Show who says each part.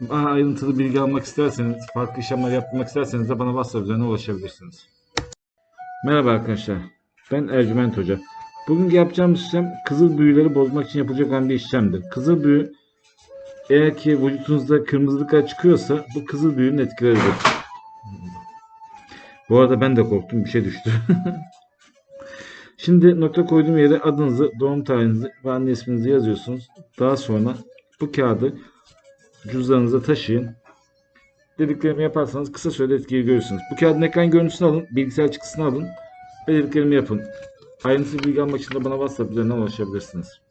Speaker 1: daha ayrıntılı bilgi almak isterseniz, farklı işlemler yapmak isterseniz de bana WhatsApp üzerinden ulaşabilirsiniz. Merhaba arkadaşlar. Ben Ercüment Hoca. Bugün yapacağımız işlem kızıl büyüleri bozmak için yapılacak olan bir işlemdir. Kızıl büyü eğer ki vücudunuzda kırmızılıklar çıkıyorsa bu kızıl büyünün etkileridir. Bu arada ben de korktum. Bir şey düştü. Şimdi nokta koyduğum yere adınızı, doğum tarihinizi ve anne isminizi yazıyorsunuz. Daha sonra bu kağıdı cüzdanınıza taşıyın. Dediklerimi yaparsanız kısa sürede etkiyi görürsünüz. Bu kağıdın ekran görüntüsünü alın, bilgisayar çıktısını alın ve dediklerimi yapın. Ayrıntılı bilgi almak için de bana WhatsApp üzerinden ulaşabilirsiniz.